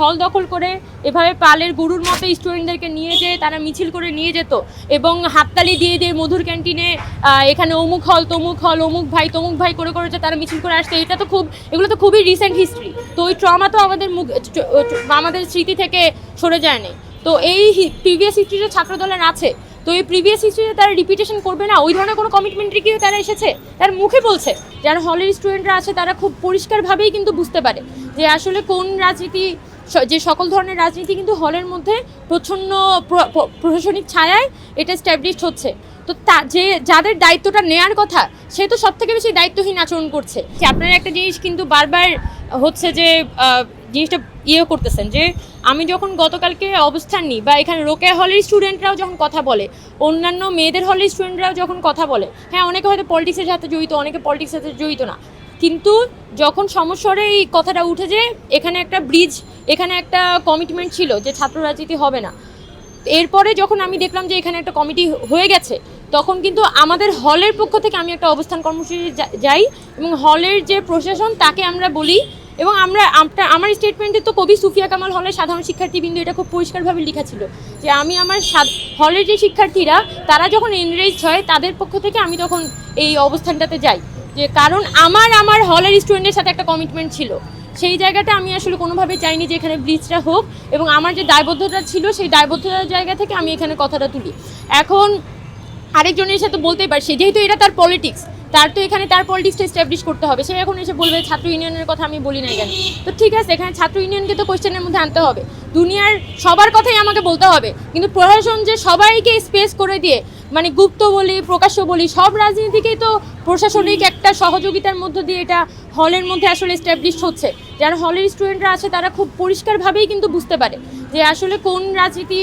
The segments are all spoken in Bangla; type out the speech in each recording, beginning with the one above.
হল দখল করে এভাবে পালের গরুর মতো স্টুডেন্টদেরকে নিয়ে যেয়ে তারা মিছিল করে নিয়ে যেত এবং হাততালি দিয়ে দিয়ে মধুর ক্যান্টিনে এখানে অমুক হল, তমুক হল, অমুক ভাই, তমুক ভাই করে করে যে তারা মিছিল করে আসছে এটা তো খুব, এগুলো তো খুবই রিসেন্ট হিস্ট্রি তো ওই ট্রমা তো আমাদের মুখ আমাদের স্মৃতি থেকে সরে যায়নি তো এই প্রিভিয়াস হিস্ট্রিতে ছাত্রদলের আছে। তো এই প্রিভিয়াস হিস্ট্রিতে তারা রিপিটেশন করবে না? ওই ধরনের কোনো কমিটমেন্ট রেখেও তারা এসেছে? তার মুখে বলছে, যারা হলের স্টুডেন্টরা আছে তারা খুব পরিষ্কারভাবেই কিন্তু বুঝতে পারে যে আসলে কোন রাজনীতি যে সকল ধরনের রাজনীতি কিন্তু হলের মধ্যে প্রচ্ছন্ন প্র- প্র- প্রশাসনিক ছায়ায় এটা স্ট্যাবলিশড হচ্ছে। তো তা যে যাদের দায়িত্বটা নেয়ার কথা, সে তো সব থেকে বেশি দায়িত্বহীন আচরণ করছে। যে আপনার একটা জিনিস কিন্তু বারবার হচ্ছে যে জিনিসটা ইয়ে করতেছেন যে, আমি যখন গতকালকে অবস্থান নিই বা এখানে রোকেয়া হলের স্টুডেন্টরাও যখন কথা বলে, অন্যান্য মেয়েদের হলের স্টুডেন্টরাও যখন কথা বলে হ্যাঁ অনেকে হয়তো পলিটিক্সের সাথে জড়িত, অনেকে পলিটিক্সের সাথে জড়িত না। কিন্তু যখন সমস্যারে এই কথাটা উঠে যে, এখানে একটা ব্রিজ এখানে একটা কমিটমেন্ট ছিল যে ছাত্র রাজনীতি হবে না। এরপরে যখন আমি দেখলাম যে এখানে একটা কমিটি হয়ে গেছে, তখন কিন্তু আমাদের হলের পক্ষ থেকে আমি একটা অবস্থান কর্মসূচি যাই এবং হলের যে প্রশাসন তাকে আমরা বলি এবং আমরা, আমার স্টেটমেন্টে তো কবি সুফিয়া কামাল হলের সাধারণ শিক্ষার্থীবৃন্দ এটা খুব পরিষ্কারভাবে লেখা ছিল যে আমি আমার হলের যে শিক্ষার্থীরা, তারা যখন এনরেজ হয়, তাদের পক্ষ থেকে আমি তখন এই অবস্থানটাতে যাই। যে কারণ আমার আমার হলের স্টুডেন্টের সাথে একটা কমিটমেন্ট ছিল। সেই জায়গাটা আমি আসলে কোনোভাবে চাইনি যে এখানে ব্রিজটা হোক এবং আমার যে দায়বদ্ধতা ছিল, সেই দায়বদ্ধতার জায়গা থেকে আমি এখানে কথাটা তুলি। এখন আরেকজনের সাথে বলতেই পারি, সে যেহেতু এটা তার পলিটিক্স তার তো এখানে তার পলিটিক্সটা এস্টাবলিশ করতে হবে। সে এখন এসে বলবে, ছাত্র ইউনিয়নের কথা আমি বলি না কেন? তো ঠিক আছে, এখানে ছাত্র ইউনিয়নকে তো কোশ্চেনের মধ্যে আনতে হবে। দুনিয়ার সবার কথাই আমাকে বলতে হবে। কিন্তু প্রশাসন যে সবাইকে স্পেস করে দিয়ে মানে গুপ্ত বলি, প্রকাশ্য বলি, সব রাজনীতিকেই তো প্রশাসনিক একটা সহযোগিতার মধ্য দিয়ে এটা হলের মধ্যে আসলে এস্টাবলিশ হচ্ছে। যারা হলের স্টুডেন্টরা আছে, তারা খুব পরিষ্কারভাবেই কিন্তু বুঝতে পারে যে আসলে কোন রাজনীতি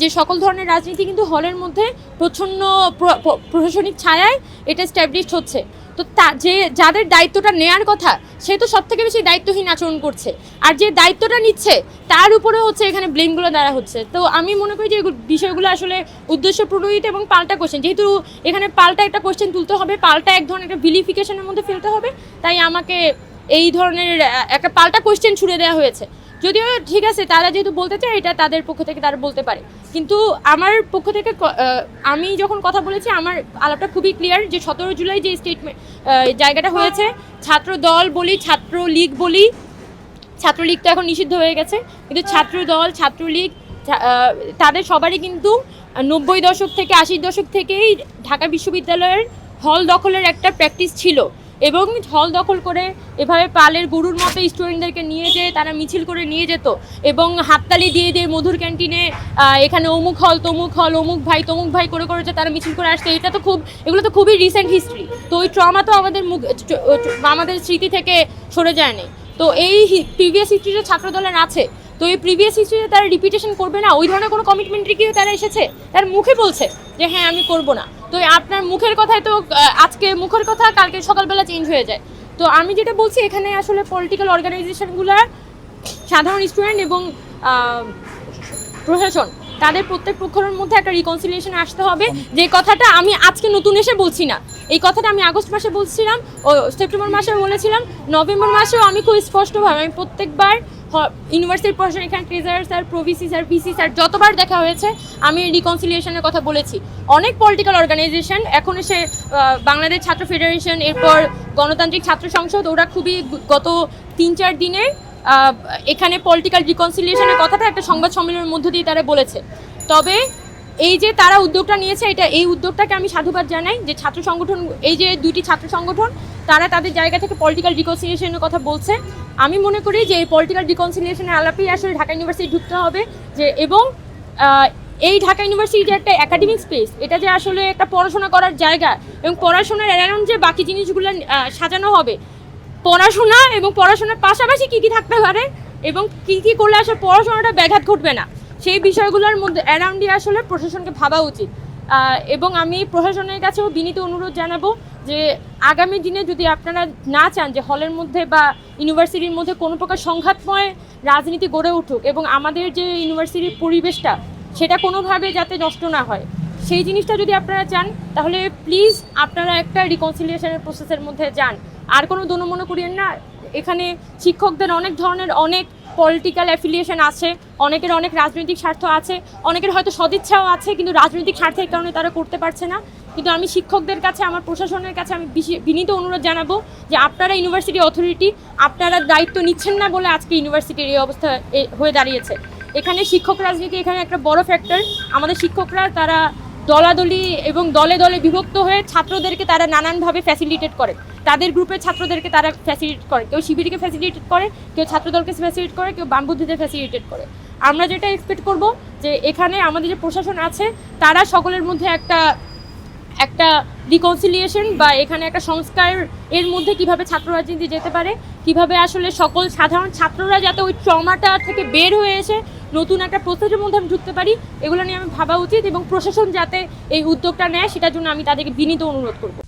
যে সকল ধরনের রাজনীতি কিন্তু হলের মধ্যে প্রচ্ছন্ন প্র- প্র- প্রশাসনিক ছায়ায় এটা স্ট্যাবলিশড হচ্ছে। তো তা যে যাদের দায়িত্বটা নেয়ার কথা, সে তো সব থেকে বেশি দায়িত্বহীন আচরণ করছে। আর যে দায়িত্বটা নিচ্ছে, তার উপরে হচ্ছে এখানে ব্লেমগুলো দেওয়া হচ্ছে। তো আমি মনে করি যে বিষয়গুলো আসলে উদ্দেশ্য প্রণোদিত এবং পাল্টা কোশ্চেন যেহেতু এখানে পাল্টা একটা কোশ্চেন তুলতে হবে, পাল্টা এক ধরনের একটা ভিলিফিকেশনের মধ্যে ফেলতে হবে, তাই আমাকে এই ধরনের একটা পাল্টা কোশ্চেন ছুড়ে দেওয়া হয়েছে। যদিও ঠিক আছে, তারা যেহেতু বলতে চায়, এটা তাদের পক্ষ থেকে তারা বলতে পারে। কিন্তু আমার পক্ষ থেকে আমি যখন কথা বলেছি, আমার আলাপটা খুবই ক্লিয়ার যে সতেরো জুলাই যে স্টেটমেন্ট জায়গাটা হয়েছে ছাত্র দল বলি ছাত্র লীগ বলি, ছাত্রলীগ তো এখন নিষিদ্ধ হয়ে গেছে, কিন্তু ছাত্র দল ছাত্রলীগ তাদের সবারই কিন্তু নব্বই দশক থেকে, আশির দশক থেকেই ঢাকা বিশ্ববিদ্যালয়ের হল দখলের একটা প্র্যাকটিস ছিল। এবং হল দখল করে এভাবে পালের গরুর মতো স্টুডেন্টদেরকে নিয়ে যেয়ে তারা মিছিল করে নিয়ে যেত এবং হাততালি দিয়ে দিয়ে মধুর ক্যান্টিনে এখানে অমুক হল, তমুক হল, অমুক ভাই, তমুক ভাই করে করে যে তারা মিছিল করে আসছে এটা তো খুব, এগুলো তো খুবই রিসেন্ট হিস্ট্রি তো ওই ট্রমা তো আমাদের মুখ আমাদের স্মৃতি থেকে সরে যায়নি তো এই প্রিভিয়াস হিস্ট্রিতে ছাত্রদলের আছে। তো এই প্রিভিয়াস হিস্ট্রিতে তারা রিপিটেশন করবে না? ওই ধরনের কোনো কমিটমেন্ট কি তারা এসেছে? তার মুখে বলছে যে হ্যাঁ আমি করব না। তো আপনার মুখের কথায় তো আজকে মুখের কথা কালকে সকালবেলা চেঞ্জ হয়ে যায়। তো আমি যেটা বলছি, এখানে আসলে পলিটিক্যাল অর্গানাইজেশনগুলো সাধারণ স্টুডেন্ট এবং প্রশাসন তাদের প্রত্যেক পক্ষের মধ্যে একটা রিকনসিলিয়েশন আসতে হবে। যে কথাটা আমি আজকে নতুন এসে বলছি না। এই কথাটা আমি আগস্ট মাসে বলছিলাম ও সেপ্টেম্বর মাসে বলেছিলাম নভেম্বর মাসেও আমি খুব স্পষ্টভাবে আমি প্রত্যেকবার ইউনিভার্সিটির প্রশাসন এখানে treasurer sir pro VC sir PC sir যতবার দেখা হয়েছে আমি রিকনসিলিয়েশনের কথা বলেছি। অনেক পলিটিক্যাল অর্গানাইজেশন এখন এসে বাংলাদেশ ছাত্র ফেডারেশন এরপর গণতান্ত্রিক ছাত্র সংসদ ওরা খুবই গত তিন চার দিনে আহ, এখানে পলিটিক্যাল রিকনসিলিয়েশনের কথাটা একটা সংবাদ সম্মেলনের মধ্য দিয়ে তারা বলেছে। তবে এই যে তারা উদ্যোগটা নিয়েছে, এটা, এই উদ্যোগটাকে আমি সাধুবাদ জানাই যে ছাত্র সংগঠন, এই যে দুইটি ছাত্র সংগঠন, তারা তাদের জায়গা থেকে পলিটিক্যাল রিকনসিলিয়েশনের কথা বলছে। আমি মনে করি যে এই পলিটিক্যাল রিকনসিলিয়েশনের আলাপেই আসলে ঢাকা ইউনিভার্সিটি ঢুকতে হবে যে, এবং এই ঢাকা ইউনিভার্সিটি যে একটা একাডেমিক স্পেস এটা যে আসলে একটা পড়াশোনা করার জায়গা এবং পড়াশোনার অ্যারাউন্ড যে বাকি জিনিসগুলো সাজানো হবে পড়াশোনা এবং পড়াশোনার পাশাপাশি কী কী থাকতে পারে এবং কী কী করলে আসলে পড়াশোনাটা ব্যাঘাত ঘটবে না? সেই বিষয়গুলোর মধ্যে অ্যারাউন্ডই আসলে প্রশাসনকে ভাবা উচিত। এবং আমি প্রশাসনের কাছেও বিনীত অনুরোধ জানাব যে আগামী দিনে যদি আপনারা না চান যে হলের মধ্যে বা ইউনিভার্সিটির মধ্যে কোনো প্রকার সংঘাতময় রাজনীতি গড়ে উঠুক এবং আমাদের যে ইউনিভার্সিটির পরিবেশটা, সেটা কোনোভাবে যাতে নষ্ট না হয়, সেই জিনিসটা যদি আপনারা চান, তাহলে প্লিজ আপনারা একটা রিকনসিলিয়েশনের প্রসেসের মধ্যে যান। আর কোনো দনমনে করিয়েন না, এখানে শিক্ষকদের অনেক ধরনের অনেক পলিটিক্যাল অ্যাফিলিয়েশন আছে, অনেকের অনেক রাজনৈতিক স্বার্থ আছে, অনেকের হয়তো সদিচ্ছাও আছে, কিন্তু রাজনৈতিক স্বার্থের কারণে তারা করতে পারছে না। কিন্তু আমি শিক্ষকদের কাছে, আমার প্রশাসনের কাছে আমি বিনীত অনুরোধ জানাব যে আপনারা ইউনিভার্সিটি অথরিটি আপনারা দায়িত্ব নিচ্ছেন না বলে আজকে ইউনিভার্সিটির এই অবস্থা হয়ে দাঁড়িয়েছে। এখানে শিক্ষক রাজনীতি এখানে একটা বড় ফ্যাক্টর আমাদের শিক্ষকরা, তারা দলাদলি এবং দলে দলে বিভক্ত হয়ে ছাত্রদেরকে তারা নানানভাবে ফ্যাসিলিটেট করে। তাদের গ্রুপের ছাত্রদেরকে তারা ফ্যাসিলিটেট করে। কেউ শিবিরকে ফ্যাসিলিটেট করে, কেউ ছাত্রদলকে ফ্যাসিলিটেট করে, কেউ বামবুদ্ধিদের ফ্যাসিলিটেট করে। আমরা যেটা এক্সপেক্ট করব যে এখানে আমাদের যে প্রশাসন আছে, তারা সকলের মধ্যে একটা একটা রিকনসিলিয়েশন বা এখানে একটা সংস্কার এর মধ্যে কীভাবে ছাত্র রাজনীতি যেতে পারে, কীভাবে আসলে সকল সাধারণ ছাত্ররা যাতে ওই ট্রমাটা থেকে বের হয়ে এসে নতুন একটা প্রসেসের মধ্যে আমি ঢুকতে পারি, এগুলো নিয়ে আমি ভাবা উচিত এবং প্রশাসন যাতে এই উদ্যোগটা নেয়, সেটার জন্য আমি তাদেরকে বিনীত অনুরোধ করব।